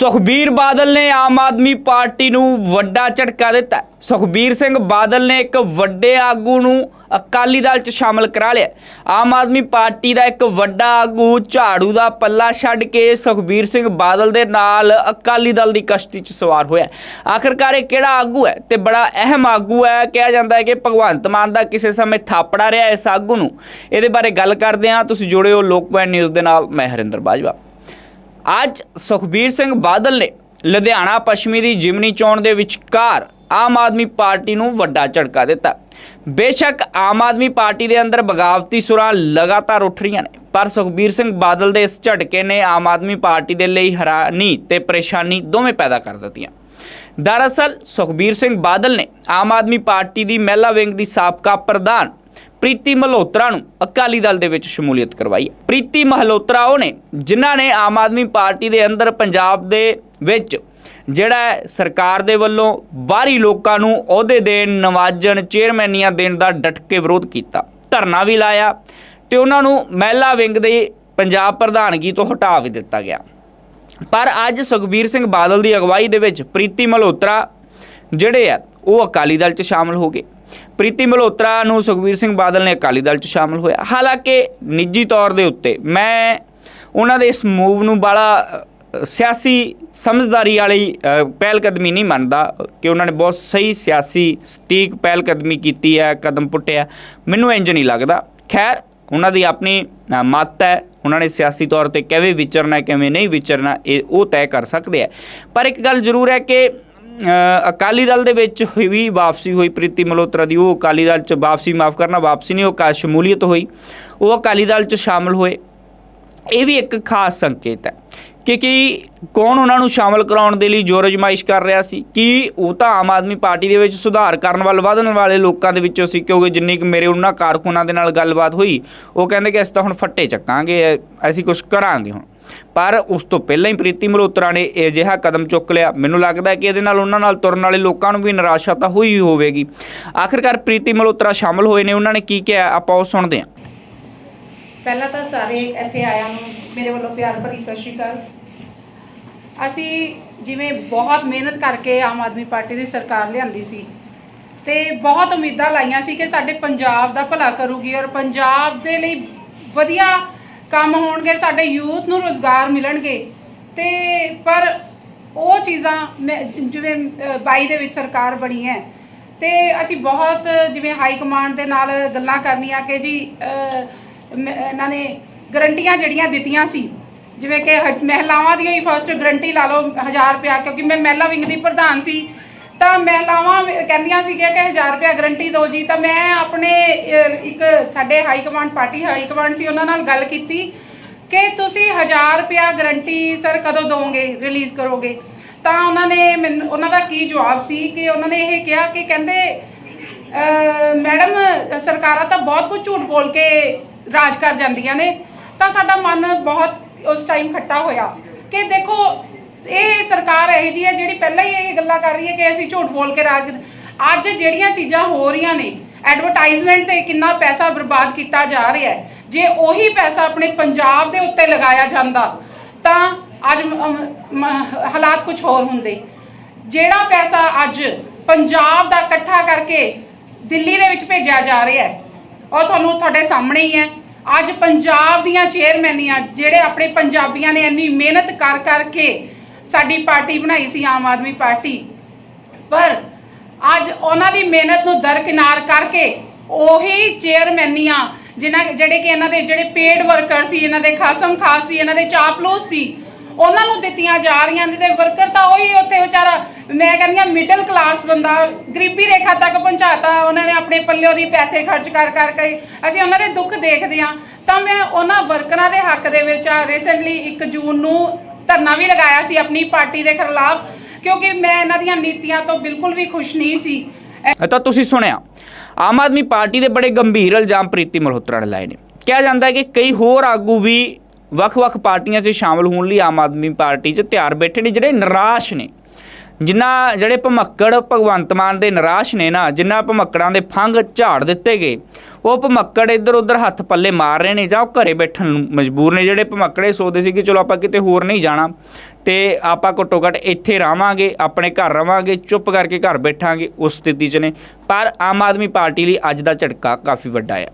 ਸੁਖਬੀਰ ਬਾਦਲ ਨੇ ਆਮ ਆਦਮੀ ਪਾਰਟੀ ਨੂੰ ਵੱਡਾ ਝਟਕਾ ਦਿੱਤਾ। ਸੁਖਬੀਰ ਸਿੰਘ ਬਾਦਲ ਨੇ ਇੱਕ ਵੱਡੇ ਆਗੂ ਨੂੰ ਅਕਾਲੀ ਦਲ 'ਚ ਸ਼ਾਮਲ ਕਰਾ ਲਿਆ। ਆਮ ਆਦਮੀ ਪਾਰਟੀ ਦਾ ਇੱਕ ਵੱਡਾ ਆਗੂ ਝਾੜੂ ਦਾ ਪੱਲਾ ਛੱਡ ਕੇ ਸੁਖਬੀਰ ਸਿੰਘ ਬਾਦਲ ਦੇ ਨਾਲ ਅਕਾਲੀ ਦਲ ਦੀ ਕਸ਼ਤੀ 'ਚ ਸਵਾਰ ਹੋਇਆ। ਹੈ। ਆਖਰਕਾਰ ਇਹ ਕਿਹੜਾ ਆਗੂ ਹੈ? ਤੇ ਬੜਾ ਅਹਿਮ ਆਗੂ ਹੈ, ਕਿਹਾ ਜਾਂਦਾ ਹੈ ਕਿ ਭਗਵੰਤ ਮਾਨ ਦਾ ਕਿਸੇ ਸਮੇਂ ਥਾਪੜਾ ਰਿਹਾ ਇਸ ਆਗੂ ਨੂੰ। ਇਹਦੇ ਬਾਰੇ ਗੱਲ ਕਰਦੇ ਹਾਂ। ਤੁਸੀਂ ਜੁੜਿਓ ਲੋਕਪਾਲ ਨਿਊਜ਼ ਦੇ ਨਾਲ। ਮੈਂ ਹਰਿੰਦਰ ਬਾਜਵਾ। ਅੱਜ ਸੁਖਬੀਰ ਸਿੰਘ ਬਾਦਲ ਨੇ ਲੁਧਿਆਣਾ ਪੱਛਮੀ ਦੀ ਜਿਮਨੀ ਚੋਣ ਦੇ ਵਿਚਕਾਰ ਆਮ ਆਦਮੀ ਪਾਰਟੀ ਨੂੰ ਵੱਡਾ ਝਟਕਾ ਦਿੱਤਾ। ਬੇਸ਼ੱਕ ਆਮ ਆਦਮੀ ਪਾਰਟੀ ਦੇ ਅੰਦਰ ਬਗਾਵਤੀ ਸੁਰਾਂ ਲਗਾਤਾਰ ਉੱਠ ਰਹੀਆਂ ਨੇ, ਪਰ ਸੁਖਬੀਰ ਸਿੰਘ ਬਾਦਲ ਦੇ ਇਸ ਝਟਕੇ ਨੇ ਆਮ ਆਦਮੀ ਪਾਰਟੀ ਦੇ ਲਈ ਹੈਰਾਨੀ ਤੇ ਪਰੇਸ਼ਾਨੀ ਦੋਵੇਂ ਪੈਦਾ ਕਰ ਦਿੱਤੀਆਂ। ਦਰਅਸਲ ਸੁਖਬੀਰ ਸਿੰਘ ਬਾਦਲ ਨੇ ਆਮ ਆਦਮੀ ਪਾਰਟੀ ਦੀ ਮਹਿਲਾ ਵਿੰਗ ਦੀ ਸਾਬਕਾ ਪ੍ਰਧਾਨ ਪ੍ਰੀਤੀ ਮਲਹੋਤਰਾ ਨੂੰ ਅਕਾਲੀ ਦਲ ਦੇ ਵਿੱਚ ਸ਼ਮੂਲੀਅਤ ਕਰਵਾਈ ਹੈ। ਪ੍ਰੀਤੀ ਮਲਹੋਤਰਾ ਉਹ ਨੇ ਜਿਨ੍ਹਾਂ ਨੇ ਆਮ ਆਦਮੀ ਪਾਰਟੀ ਦੇ ਅੰਦਰ ਪੰਜਾਬ ਦੇ ਵਿੱਚ ਜਿਹੜਾ ਹੈ ਸਰਕਾਰ ਦੇ ਵੱਲੋਂ ਬਾਹਰੀ ਲੋਕਾਂ ਨੂੰ ਅਹੁਦੇ ਦੇਣ, ਨਵਾਜਣ, ਚੇਅਰਮੈਨੀਆਂ ਦੇਣ ਦਾ ਡਟ ਕੇ ਵਿਰੋਧ ਕੀਤਾ। ਧਰਨਾ ਵੀ ਲਾਇਆ ਤੇ ਉਹਨਾਂ ਨੂੰ ਮਹਿਲਾ ਵਿੰਗ ਦੇ ਪੰਜਾਬ ਪ੍ਰਧਾਨਗੀ ਤੋਂ ਹਟਾ ਵੀ ਦਿੱਤਾ ਗਿਆ। ਪਰ ਅੱਜ ਸੁਖਬੀਰ ਸਿੰਘ ਬਾਦਲ ਦੀ ਅਗਵਾਈ ਦੇ ਵਿੱਚ ਪ੍ਰੀਤੀ ਮਲਹੋਤਰਾ ਜਿਹੜੇ ਆ ਉਹ ਅਕਾਲੀ ਦਲ 'ਚ ਸ਼ਾਮਲ ਹੋ ਗਏ। ਪ੍ਰੀਤੀ ਮਲਹੋਤਰਾ ਨੂੰ ਸੁਖਬੀਰ ਸਿੰਘ ਬਾਦਲ ਨੇ ਅਕਾਲੀ ਦਲ 'ਚ ਸ਼ਾਮਲ ਹੋਇਆ। ਹਾਲਾਂਕਿ ਨਿੱਜੀ ਤੌਰ ਦੇ ਉੱਤੇ ਮੈਂ ਉਹਨਾਂ ਦੇ ਇਸ ਮੂਵ ਨੂੰ ਬੜਾ ਸਿਆਸੀ ਸਮਝਦਾਰੀ ਵਾਲੀ ਅ, ਪਹਿਲ ਕਦਮੀ ਨਹੀਂ ਮੰਨਦਾ ਕਿ ਉਹਨਾਂ ਨੇ ਬਹੁਤ ਸਹੀ ਸਿਆਸੀ ਸਟੀਕ ਪਹਿਲ ਕਦਮੀ ਕੀਤੀ ਹੈ ਕਦਮ ਪੁੱਟਿਆ ਮੈਨੂੰ ਇੰਜ ਨਹੀਂ ਲੱਗਦਾ। ਖੈਰ ਉਹਨਾਂ ਦੀ ਆਪਣੀ ਮੱਤ ਹੈ। ਉਹਨਾਂ ਨੇ ਸਿਆਸੀ ਤੌਰ ਤੇ ਕਿਵੇਂ ਵਿਚਰਨਾ ਕਿਵੇਂ ਨਹੀਂ ਵਿਚਰਨਾ ਇਹ ਉਹ ਤੈਅ ਕਰ ਸਕਦੇ ਆ ਪਰ ਇੱਕ ਗੱਲ ਜ਼ਰੂਰ ਹੈ ਕਿ ਅਕਾਲੀ ਦਲ ਦੇ ਵਿੱਚ ਵੀ ਵਾਪਸੀ ਹੋਈ ਪ੍ਰੀਤੀ ਮਲਹੋਤਰਾ ਦੀ। ਉਹ ਅਕਾਲੀ ਦਲ ਚ ਵਾਪਸੀ ਮਾਫ ਕਰਨਾ, ਵਾਪਸੀ ਨਹੀਂ, ਉਹ ਕਾ ਸ਼ਮੂਲੀਅਤ ਹੋਈ। ਉਹ ਅਕਾਲੀ ਦਲ ਚ ਸ਼ਾਮਲ ਹੋਏ। ਇਹ ਵੀ ਇੱਕ ਖਾਸ ਸੰਕੇਤ ਹੈ ਕਿ ਕੀ ਕੌਣ ਉਹਨਾਂ ਨੂੰ ਸ਼ਾਮਲ ਕਰਾਉਣ ਦੇ ਲਈ ਜ਼ੋਰ ਅਜਮਾਇਸ਼ ਕਰ ਰਿਹਾ ਸੀ? ਕਿ ਉਹ ਤਾਂ ਆਮ ਆਦਮੀ ਪਾਰਟੀ ਦੇ ਵਿੱਚ ਸੁਧਾਰ ਕਰਨ ਵੱਲ, ਵਧਣ ਵਾਲੇ ਲੋਕਾਂ ਦੇ ਵਿੱਚੋਂ ਸੀ? ਕਿਉਂਕਿ ਜਿੰਨੀ ਕੁ ਮੇਰੇ ਉਹਨਾਂ ਕਾਰਕੁਨਾਂ ਦੇ ਨਾਲ ਗੱਲਬਾਤ ਹੋਈ, ਉਹ ਕਹਿੰਦੇ ਕਿ ਅਸੀਂ ਤਾਂ ਹੁਣ ਫੱਟੇ ਚੱਕਾਂਗੇ ਅਸੀਂ ਕੁਝ ਕਰਾਂਗੇ ਹੁਣ। ਪਰ ਉਸ ਤੋਂ ਪਹਿਲਾਂ ਹੀ ਪ੍ਰੀਤੀ ਮਲਹੋਤਰਾ ਨੇ ਇਹ ਕਦਮ ਚੁੱਕ ਲਿਆ। ਮੈਨੂੰ ਲੱਗਦਾ ਕਿ ਇਹਦੇ ਨਾਲ ਉਹਨਾਂ ਨਾਲ ਤੁਰਨ ਵਾਲੇ ਲੋਕਾਂ ਨੂੰ ਵੀ ਨਿਰਾਸ਼ਾ ਤਾਂ ਹੋਈ ਹੀ ਹੋਵੇਗੀ। ਆਖਿਰਕਾਰ ਪ੍ਰੀਤੀ ਮਲਹੋਤਰਾ ਸ਼ਾਮਲ ਹੋਏ ਨੇ। ਉਹਨਾਂ ਨੇ ਕੀ ਕਿਹਾ, ਆਪਾਂ ਉਹ ਸੁਣਦੇ ਹਾਂ। ਪਹਿਲਾਂ ਤਾਂ ਸਾਰੇ ਇੱਥੇ ਆਇਆਂ ਨੂੰ ਮੇਰੇ ਵੱਲੋਂ ਪਿਆਰ ਭਰੀ ਸਤਿ ਸ਼੍ਰੀ ਅਕਾਲ। ਅਸੀਂ ਜਿਵੇਂ ਬਹੁਤ ਮਿਹਨਤ ਕਰਕੇ ਆਮ ਆਦਮੀ ਪਾਰਟੀ ਦੀ ਸਰਕਾਰ ਲਿਆਂਦੀ ਸੀ ਤੇ ਬਹੁਤ ਉਮੀਦਾਂ ਲਾਈਆਂ ਸੀ ਕਿ ਸਾਡੇ ਪੰਜਾਬ ਦਾ ਭਲਾ ਕਰੂਗੀ ਔਰ ਪੰਜਾਬ ਦੇ ਲਈ ਵਧੀਆ ਕੰਮ ਹੋਣਗੇ ਸਾਡੇ ਯੂਥ ਨੂੰ ਰੋਜ਼ਗਾਰ ਮਿਲਣਗੇ। ਤੇ ਪਰ ਉਹ ਚੀਜ਼ਾਂ ਮੈਂ- ਜਿਵੇਂ ਅ, 22 ਦੇ ਵਿੱਚ ਸਰਕਾਰ ਬਣੀ ਹੈ ਤੇ ਅਸੀਂ ਬਹੁਤ ਜਿਵੇਂ ਹਾਈ ਕਮਾਂਡ ਦੇ ਨਾਲ ਗੱਲਾਂ ਕਰਨੀਆਂ ਕਿ ਜੀ ਮ- ਇਹਨਾਂ ਨੇ ਗਰੰਟੀਆਂ ਜਿਹੜੀਆਂ ਦਿੱਤੀਆਂ ਸੀ ਜਿਵੇਂ ਕਿ ਹਜ- ਮਹਿਲਾਵਾਂ ਦੀਆਂ ਹੀ ਫਸਟ ਗਰੰਟੀ ਲਾ ਲਓ 1000 ਰੁਪਇਆ ਕਿਉਂਕਿ ਮੈਂ ਮਹਿਲਾ ਵਿੰਗ ਦੀ ਪ੍ਰਧਾਨ ਸੀ ਤਾਂ ਮਹਿਲਾਵਾਂ ਕਹਿੰਦੀਆਂ ਸੀਗੀਆਂ ਕਿ 1000 ਰੁਪਇਆ ਗਰੰਟੀ ਦਿਓ ਜੀ ਤਾਂ ਮੈਂ ਆਪਣੇ ਅ, ਇੱਕ ਸਾਡੇ high command party high command ਸੀ ਉਹਨਾਂ ਨਾਲ ਗੱਲ ਕੀਤੀ ਕਿ ਤੁਸੀਂ 1000 ਰੁਪਇਆ ਗਰੰਟੀ ਸਰ ਕਦੋਂ ਦੋਗੇ ਰਿਲੀਜ਼ ਕਰੋਗੇ? ਤਾਂ ਉਹਨਾਂ ਨੇ ਮੈਨੂੰ ਉਹਨਾਂ ਦਾ ਕੀ ਜਵਾਬ ਸੀ ਕਿ ਉਹਨਾਂ ਨੇ ਇਹ ਕਿਹਾ ਕਿ ਕਹਿੰਦੇ ਅਹ ਮੈਡਮ ਸਰਕਾਰਾਂ ਤਾਂ ਬਹੁਤ ਕੁਝ ਝੂਠ ਬੋਲ ਕੇ ਰਾਜ ਕਰ ਜਾਂਦੀਆਂ ਨੇ। ਤਾਂ ਸਾਡਾ ਮਨ ਬਹੁਤ ਉਸ ਟਾਈਮ ਖੱਟਾ ਹੋਇਆ ਕਿ ਦੇਖੋ ਇਹ ਸਰਕਾਰ ਇਹੋ ਜੀ ਹੈ ਜਿਹੜੀ ਪਹਿਲਾਂ ਹੀ ਇਹ ਗੱਲਾਂ ਕਰ ਰਹੀ ਹੈ ਕਿ ਅਸੀਂ ਝੂਠ ਬੋਲ ਕੇ ਰਾਜ ਅੱਜ ਜਿਹੜੀਆਂ ਚੀਜ਼ਾਂ ਹੋ ਰਹੀਆਂ ਨੇ ਐਡਵਰਟਾਈਜ਼ਮੈਂਟ ਤੇ ਕਿੰਨਾ ਪੈਸਾ ਬਰਬਾਦ ਕੀਤਾ ਜਾ ਰਿਹਾ ਹੈ, ਜੇ ਉਹੀ ਪੈਸਾ ਆਪਣੇ ਪੰਜਾਬ ਦੇ ਉੱਤੇ ਲਗਾਇਆ ਜਾਂਦਾ, ਤਾਂ ਅੱਜ ਹਾਲਾਤ ਕੁਝ ਹੋਰ ਹੁੰਦੇ। ਜਿਹੜਾ ਪੈਸਾ ਅੱਜ ਪੰਜਾਬ ਦਾ ਇਕੱਠਾ ਕਰਕੇ ਦਿੱਲੀ ਦੇ ਵਿੱਚ ਭੇਜਿਆ ਜਾ ਰਿਹਾ ਹੈ, ਉਹ ਤੁਹਾਨੂੰ ਤੁਹਾਡੇ ਸਾਹਮਣੇ ਹੀ ਹੈ। ਅੱਜ ਪੰਜਾਬ ਦੀਆਂ ਚੇਅਰਮੈਨੀਆਂ ਜਿਹੜੇ ਆਪਣੇ ਪੰਜਾਬੀਆਂ ਨੇ ਇੰਨੀ ਮਿਹਨਤ ਕਰ ਕਰਕੇ ਸਾਡੀ ਪਾਰਟੀ ਬਣਾਈ ਸੀ ਆਮ ਆਦਮੀ ਪਾਰਟੀ। ਪਰ ਅੱਜ ਉਹਨਾਂ ਦੀ ਮਿਹਨਤ ਨੂੰ ਦਰਕਿਨਾਰ ਕਰਕੇ ਉਹੀ ਚੇਅਰਮੈਨੀਆਂ ਜਿਨ੍ਹਾਂ ਜਿਹੜੇ ਕਿ ਇਹਨਾਂ ਦੇ ਜਿਹੜੇ ਪੇਡ ਵਰਕਰ ਸੀ, ਇਹਨਾਂ ਦੇ ਖਾਸਮ ਖਾਸ ਸੀ, ਇਹਨਾਂ ਦੇ ਚਾਪਲੂਸ ਸੀ, ਉਹਨਾਂ ਨੂੰ ਦਿੱਤੀਆਂ ਜਾ ਰਹੀਆਂ ਨੇ ਤੇ ਵਰਕਰ ਤਾਂ ਉਹੀ ਉੱਥੇ ਵਿਚਾਰਾ, ਮੈਂ ਕਹਿੰਦੀ ਆ ਮਿਡਲ ਕਲਾਸ ਬੰਦਾ, ਗਰੀਬੀ ਰੇਖਾ ਤੱਕ ਪਹੁੰਚਾਤਾ, ਉਹਨਾਂ ਨੇ ਆਪਣੇ ਪੱਲਿਓ ਦੀ ਪੈਸੇ ਖਰਚ ਕਰ ਕਰਕੇ ਅਸੀਂ ਉਹਨਾਂ ਦੇ ਦੁੱਖ ਦੇਖਦੇ ਆ ਤਾਂ ਮੈਂ ਉਹਨਾਂ ਵਰਕਰਾਂ ਦੇ ਹੱਕ ਦੇ ਵਿੱਚ ਆ ਰੀਸੈਂਟਲੀ 1 ਜੂਨ ਨੂੰ ਧਰਨਾ ਵੀ ਲਗਾਇਆ ਸੀ ਆਪਣੀ ਪਾਰਟੀ ਦੇ ਖਿਲਾਫ, ਕਿਉਂਕਿ ਮੈਂ ਇਹਨਾਂ ਦੀਆਂ ਨੀਤੀਆਂ ਤੋਂ ਬਿਲਕੁਲ ਵੀ ਖੁਸ਼ ਨਹੀਂ ਸੀ। ਇਹ ਤਾਂ ਤੁਸੀਂ ਸੁਣਿਆ। ਆਮ ਆਦਮੀ ਪਾਰਟੀ ਦੇ ਬੜੇ ਗੰਭੀਰ ਇਲਜ਼ਾਮ ਪ੍ਰੀਤੀ ਮਲਹੋਤਰਾ ਨੇ ਲਾਏ ਨੇ। ਕਿਹਾ ਜਾਂਦਾ ਹੈ ਕਿ ਕਈ ਹੋਰ ਆਗੂ ਵੀ ਵੱਖ-ਵੱਖ ਪਾਰਟੀਆਂ 'ਚ ਸ਼ਾਮਲ ਹੋਣ ਲਈ ਆਮ ਆਦਮੀ ਪਾਰਟੀ 'ਚ ਤਿਆਰ ਬੈਠੇ ਨੇ, ਜਿਹੜੇ ਨਿਰਾਸ਼ ਨੇ। ਜਿਨ੍ਹਾਂ ਜਿਹੜੇ ਭਮੱਕੜ ਭਗਵੰਤ ਮਾਨ ਦੇ ਨਿਰਾਸ਼ ਨੇ ਨਾ, ਜਿਨ੍ਹਾਂ ਭਮੱਕੜਾਂ ਦੇ ਫੰਗ ਝਾੜ ਦਿੱਤੇ ਗਏ, ਉਹ ਭਮੱਕੜ ਇੱਧਰ ਉੱਧਰ ਹੱਥ ਪੱਲੇ ਮਾਰ ਰਹੇ ਨੇ ਜਾਂ ਉਹ ਘਰੇ ਬੈਠਣ ਨੂੰ ਮਜਬੂਰ ਨੇ। ਜਿਹੜੇ ਭਮੱਕੜੇ ਸੋਚਦੇ ਸੀ ਕਿ ਚਲੋ ਆਪਾਂ ਕਿਤੇ ਹੋਰ ਨਹੀਂ ਜਾਣਾ, ਤੇ ਆਪਾਂ ਘੱਟੋ ਘੱਟ ਇੱਥੇ ਰਹਾਂਗੇ, ਆਪਣੇ ਘਰ ਰਵਾਂਗੇ ਚੁੱਪ ਕਰਕੇ ਘਰ ਬੈਠਾਂਗੇ, ਉਸ ਸਥਿਤੀ 'ਚ ਨੇ। ਪਰ ਆਮ ਆਦਮੀ ਪਾਰਟੀ ਲਈ ਅੱਜ ਦਾ ਝਟਕਾ ਕਾਫੀ ਵੱਡਾ ਹੈ